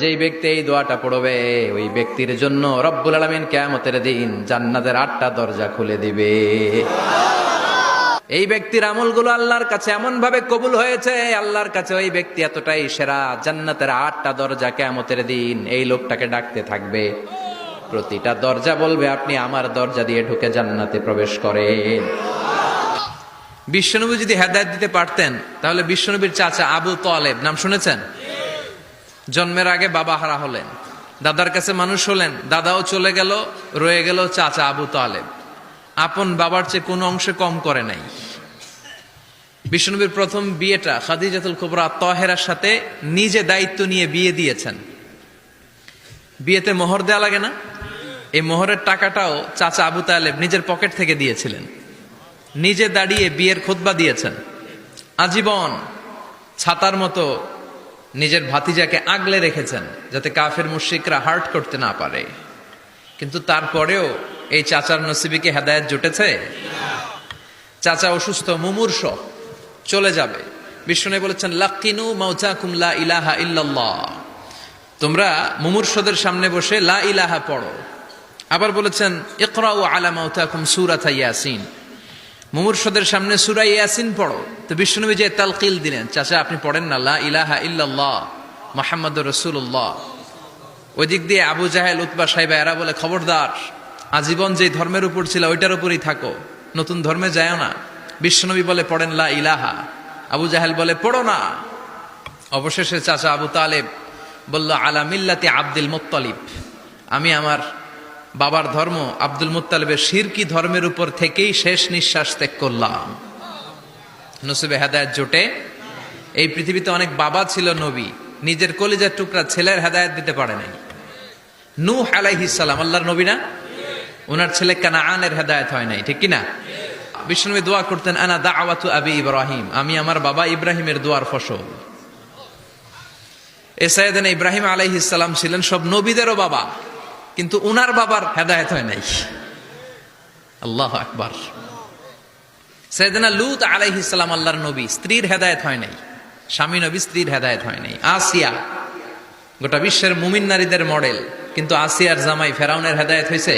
যেই ব্যক্তি এই দোয়াটা পড়বে, ওই ব্যক্তির জন্য রব্বুল আলমিন কেমতের দিন জান্নাতের আটটা দরজা খুলে দিবে। এই ব্যক্তির আমলগুলো আল্লাহর কাছে এমন ভাবে কবুল হয়েছে, আল্লাহর কাছে ওই ব্যক্তি এতটাই সেরা, জান্নাতের আটটা দরজা কেমতের দিন এই লোকটাকে ডাকতে থাকবে। প্রতিটা দরজা বলবে, আপনি আমার দরজা দিয়ে ঢুকে জান্নাতে প্রবেশ করেন। বিশ্বনবী যদি হেদায়ত দিতে পারতেন, তাহলে বিশ্বনবীর চাচা আবু তোয়ালেব নাম শুনেছেন? জন্মের আগে বাবা হারা হলেন। দাদার কাছে মানুষ হলেন, দাদাও চলে গেল, রয়ে গেল চাচা আবু তালেব। আপন বাবার চেয়ে কোনো অংশে কম করে নাই। বিষ্ণুবীর প্রথম বিয়েটা খাদিজাতুল কুবরা তহেরার সাথে নিজে দায়িত্ব নিয়ে বিয়ে দিয়েছেন। বিয়েতে মোহর দেওয়া লাগে না? এই মোহরের টাকাটাও চাচা আবু তালেব নিজের পকেট থেকে দিয়েছিলেন। নিজে দাঁড়িয়ে বিয়ের খুতবা দিয়েছেন। আজীবন ছাতার মতো নিজের ভাতিজাকে আগলে রেখেছেন যাতে কাফের মুশ্রিকরা হার্ট করতে না পারে। কিন্তু তারপরেও এই চাচার নসিবিকে হেদায়ত জুটেছে? চাচা অসুস্থ, মুমূর্ষ, চলে যাবে। বিষ্ণু বলেছেন লাক্কিনু মাউচা কুমলা ইলাহা ইল্লাল্লাহ। তোমরা মুমূর্ষদের সামনে বসে লা ইলাহা পড়ো। আবার বলেছেন, ইকরাউ আলা মাউতাকুম সূরাতা ইয়াসিন। মুমূর্ষদের সামনে সুরা ইয়াসিন পড়ো। তো বিষ্ণুনবী যে তালকিল দিলেন, চাচা, আপনি পড়েন না, লা ইলাহা ইল্লাল্লাহ মোহাম্মদ রসুল্লাহ ওই দিক দিয়ে আবু জাহেল, উতবা সাহেবা এরা বলে, খবরদার, আজীবন যে ধর্মের উপর ছিল, ওইটার উপরই থাকো। নতুন ধর্মে যায় না। বিশ্বনবী বলে, পড়েন লা ইলাহা। আবু জাহেল বলে, পড়ো না। অবশেষে চাচা আবু তালেব বলল, আলা মিল্লাতে আব্দুল মুত্তালিব, আমি আমার বাবার ধর্ম আব্দুল মুত্তালিবের শিরকি ধর্মের উপর থেকেই শেষ নিঃশ্বাস ত্যাগ করলাম। নসিবে হেদায়ত জোটে। এই পৃথিবীতে অনেক বাবা ছিল নবী, নিজের কলিজার টুকরা ছেলের হেদায়ত দিতে পারে নাই। নূহ আলাইহিসালাম আল্লাহর নবী না? ওনার ছেলে কানাআনের হেদায়ত হয় নাই, ঠিক কিনা বিষ্ণুবী দোয়া করতেন, আনা দাওয়াতু আবি ইব্রাহিম আমি আমার বাবা ইব্রাহিমের দোয়ার ফসল। এ সাইয়েদান ইব্রাহিম আলাইহিসালাম ছিলেন সব নবীদেরও বাবা। কিন্তু উনার বাবার হেদায়ত হয় নাই। আল্লাহ আকবার। সৈয়দনা লুত আলাইহিসালাম আল্লাহর নবী, স্ত্রীর হেদায়ত হয় নাই। স্বামী নবী স্ত্রীর হেদায়ত হয় নাই। আসিয়া, গোটা বিশ্বের মুমিন নারীদের মডেল, কিন্তু আসিয়ার জামাই ফেরাউনের হেদায়ত হয়েছে?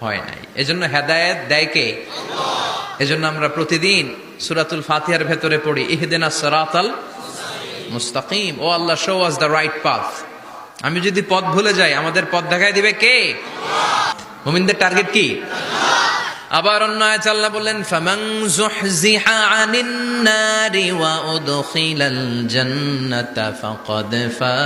হয় নাই। এজন্য হেদায়ত দেয় কে? এজন্য আমরা প্রতিদিন সুরাতুল ফাতিহার ভেতরে পড়ি ইহদিনা সরাতাল মুস্তাকিম। O Allah show us the right path আমি যদি পথ ভুলে যাই, আমাদের পথ দেখাই দিবে কে? মুমিনদের টার্গেট কি? আবার অন্য আয়াত আল্লাহ বললেন ফামাং যুহজিহা আনিন নারি ওয়া উদখিলাল জান্নাতা ফাকাদ ফা